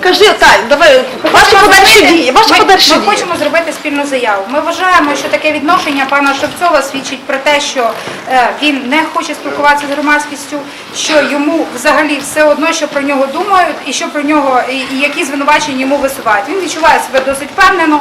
Кажи, Таль, давай, ваші подальші дії, ваші ми, подальші ми дії. хочемо зробити спільну заяву. Ми вважаємо, що таке відношення пана Шевцова свідчить про те, що е, він не хоче спілкуватися з громадськістю, що йому взагалі все одно, що про нього думають, і що про нього і, які звинувачення йому висувають. Він відчуває себе досить впевнено.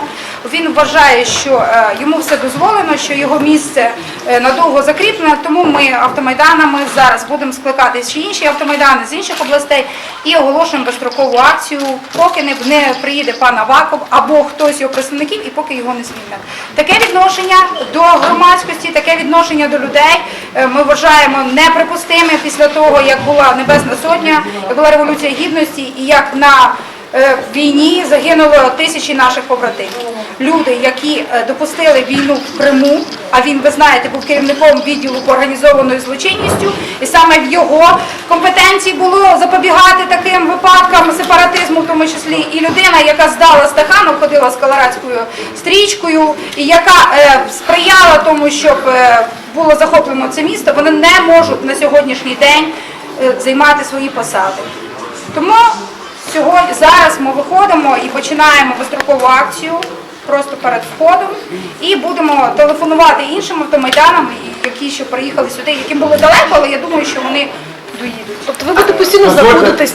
Він вважає, що е, йому все дозволено, що його місце е, надовго закріплено. Тому ми автомайданами зараз будемо скликати ще інші автомайдани з інших областей і оголошуємо безстрокову акцію, поки не, приїде пан Аваков або хтось його представників, і поки його не звільнять. Таке відношення до громадськості, таке відношення до людей ми вважаємо неприпустиме після того, як була Небесна Сотня, як була революція гідності, і як на е, війні загинуло тисячі наших побратимів. Люди, які е, допустили війну в Криму, а він, ви знаєте, був керівником відділу по організованою злочинністю, і саме в його компетенції було запобігати таким випадкам сепаратизму, в тому числі і людина, яка здала стакан, ходила з колорадською стрічкою, і яка е, сприяла тому, щоб е, було захоплено це місто, вони не можуть на сьогоднішній день е, займати свої посади. Тому сьогодні зараз ми виходимо і починаємо безстрокову акцію просто перед входом, і будемо телефонувати іншим автомайданам, які ще приїхали сюди, яким було далеко, але я думаю, що вони доїдуть. Тобто ви будете постійно заходитись